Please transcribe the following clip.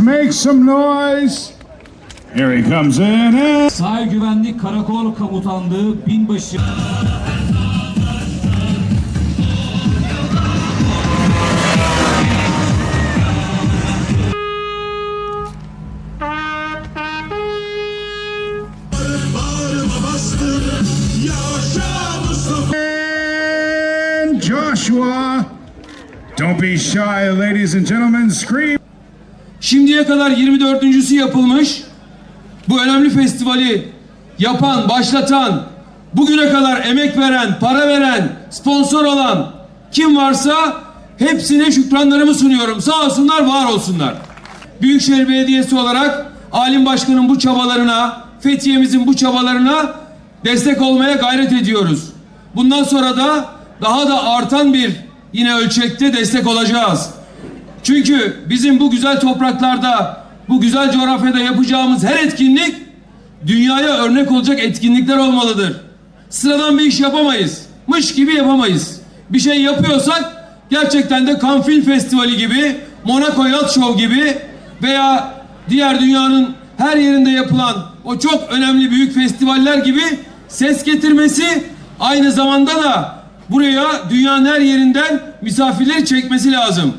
make some noise. Here he comes in eh? and Sahil Güvenlik Karakol Komutanlığı Binbaşı And Joshua. Don't be shy, ladies and gentlemen. Scream. Şimdiye kadar 24.sü yapılmış. Bu önemli festivali yapan, başlatan, bugüne kadar emek veren, para veren, sponsor olan kim varsa hepsine şükranlarımı sunuyorum. Sağ olsunlar, var olsunlar. Büyükşehir Belediyesi olarak Alim Başkan'ın bu çabalarına, Fethiye'mizin bu çabalarına destek olmaya gayret ediyoruz. Bundan sonra da daha da artan bir yine ölçekte destek olacağız. Çünkü bizim bu güzel topraklarda, bu güzel coğrafyada yapacağımız her etkinlik dünyaya örnek olacak etkinlikler olmalıdır. Sıradan bir iş yapamayız. Mış gibi yapamayız. Bir şey yapıyorsak gerçekten de Cannes Film Festivali gibi, Monaco Yacht Show gibi veya diğer dünyanın her yerinde yapılan o çok önemli büyük festivaller gibi ses getirmesi aynı zamanda da buraya dünyanın her yerinden misafirleri çekmesi lazım.